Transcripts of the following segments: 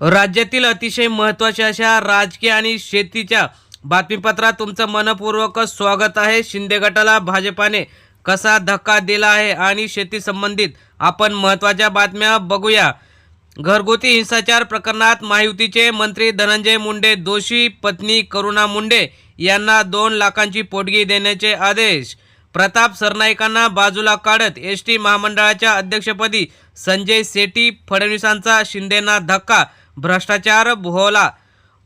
राज्यातील अतिशय महत्त्वाच्या अशा राजकीय आणि शेतीच्या बातमीपत्रात तुमचं मनपूर्वक स्वागत आहे. शिंदे गटाला भाजपाने कसा धक्का दिला आहे आणि शेती संबंधित आपण महत्त्वाच्या बातम्या बघूया. घरगुती हिंसाचार प्रकरणात महायुतीचे मंत्री धनंजय मुंडे दोषी पत्नी करुणा मुंडे यांना दोन लाखांची पोटगी देण्याचे आदेश. प्रताप सरनाईकांना बाजूला काढत एस टी महामंडळाच्या अध्यक्षपदी संजय सेटी फडणवीसांचा शिंदेना धक्का भ्रष्टाचार भोवला.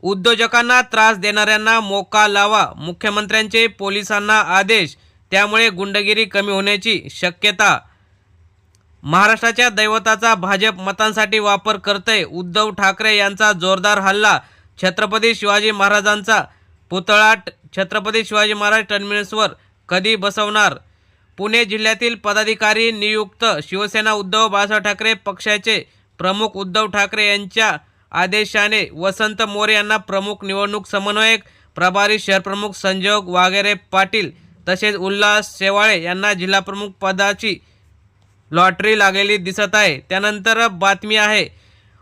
उद्योजकांना त्रास देणाऱ्यांना मोका लावा. मुख्यमंत्र्यांचे पोलिसांना आदेश. त्यामुळे गुंडगिरी कमी होण्याची शक्यता. महाराष्ट्राच्या दैवताचा भाजप मतांसाठी वापर करतय. उद्धव ठाकरे यांचा जोरदार हल्ला. छत्रपती शिवाजी महाराजांचा पुतळा छत्रपती शिवाजी महाराज टर्मिनसवर कधी बसवणार? पुणे जिल्ह्यातील पदाधिकारी नियुक्त. शिवसेना उद्धव बाळासाहेब ठाकरे पक्षाचे प्रमुख उद्धव ठाकरे यांच्या आदेशाने वसंत मोरे यांना प्रमुख निवडणूक समन्वयक प्रभारी शहरप्रमुख संजोग वागेरे पाटील तसेच उल्हास शेवाळे यांना जिल्हाप्रमुख पदाची लॉटरी लागलेली दिसत आहे. त्यानंतर बातमी आहे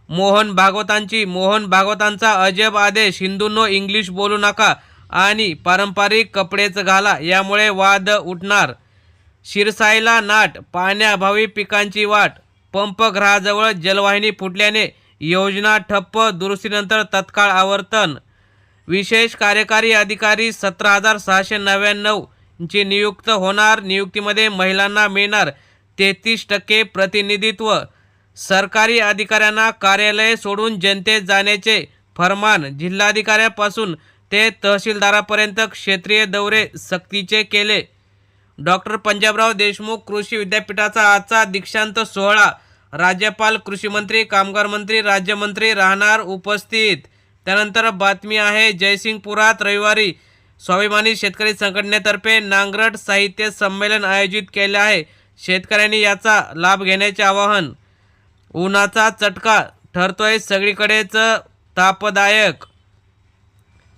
मोहन भागवतांची मोहन भागवतांचा अजब आदेश हिंदूंनो इंग्लिश बोलू नका आणि पारंपरिक कपडेच घाला यामुळे वाद उठणार. शिरसाईला नाट पाण्याअभावी पिकांची वाट पंपगृहाजवळ जलवाहिनी फुटल्याने योजना ठप्प दुरुस्तीनंतर तत्काळ आवर्तन. विशेष कार्यकारी अधिकारी सतरा हजार सहाशे नव्याण्णवची नियुक्त होणार. नियुक्तीमध्ये महिलांना मिळणार तेहतीस टक्के प्रतिनिधित्व. सरकारी अधिकाऱ्यांना कार्यालय सोडून जनतेत जाण्याचे फरमान. जिल्हाधिकाऱ्यापासून ते तहसीलदारापर्यंत क्षेत्रीय दौरे सक्तीचे केले. डॉक्टर पंजाबराव देशमुख कृषी विद्यापीठाचा आजचा दीक्षांत सोहळा राज्यपाल कृषी मंत्री कामगार मंत्री राज्यमंत्री राहणार उपस्थित. त्यानंतर बातमी आहे जयसिंगपुरात रविवारी स्वाभिमानी शेतकरी संघटनेतर्फे नांगरट साहित्य संमेलन आयोजित केले आहे. शेतकऱ्यांनी याचा लाभ घेण्याचे आवाहन. उन्हाचा चटका ठरतोय सगळीकडेच तापदायक.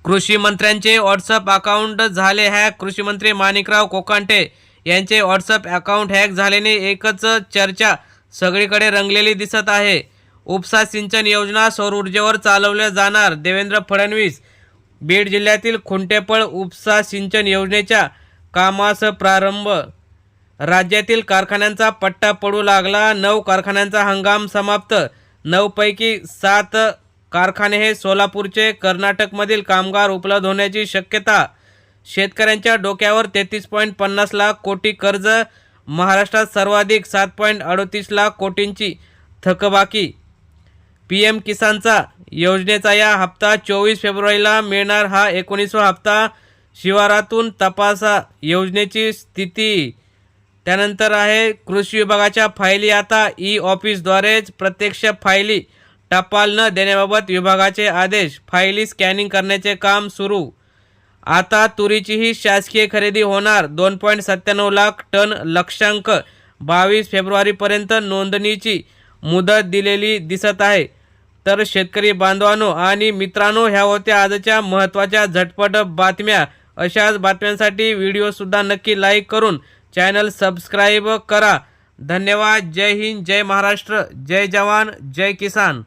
कृषी मंत्र्यांचे व्हॉट्सअप अकाउंट झाले हॅक कृषी मंत्री माणिकराव कोकांटे यांचे व्हॉट्सअप अकाउंट हॅक झाल्याने एकच चर्चा सगळीकडे रंगलेली दिसत आहे. उपसा सिंचन योजना सौर ऊर्जेवर चालवल्या जाणार. देवेंद्र फडणवीस बीड जिल्ह्यातील खुंटेपळ उपसा सिंचन योजनेच्या कामास प्रारंभ. राज्यातील कारखान्यांचा पट्टा पडू लागला. नऊ कारखान्यांचा हंगाम समाप्त. नऊपैकी सात कारखाने हे सोलापूरचे कर्नाटकमधील कामगार उपलब्ध होण्याची शक्यता. शेतकऱ्यांच्या डोक्यावर तेहतीस पॉईंट पन्नास लाख कोटी कर्ज महाराष्ट्रात सर्वाधिक सात पॉईंट अडोतीस लाख कोटींची थकबाकी. पी एम किसानचा योजनेचा या हप्ता चोवीस फेब्रुवारीला मिळणार. हा एकोणीसवा हप्ता शिवारातून तपासा योजनेची स्थिती. त्यानंतर आहे कृषी विभागाच्या फायली. आता ई ऑफिसद्वारेच प्रत्यक्ष फायली टपाल न देण्याबाबत विभागाचे आदेश. फायली स्कॅनिंग करण्याचे काम सुरू. आता तुरीचीही शासकीय खरेदी होणार. दोन पॉईंट सत्त्याण्णव लाख टन लक्षांक. बावीस फेब्रुवारीपर्यंत नोंदणीची मुदत दिलेली दिसत आहे. तर शेतकरी बांधवांनो आणि मित्रांनो ह्या होत्या आजच्या महत्त्वाच्या झटपट बातम्या. अशाच बातम्यांसाठी व्हिडिओसुद्धा नक्की लाईक करून चॅनल सबस्क्राईब करा. धन्यवाद. जय हिंद. जय महाराष्ट्र. जय जवान. जय किसान.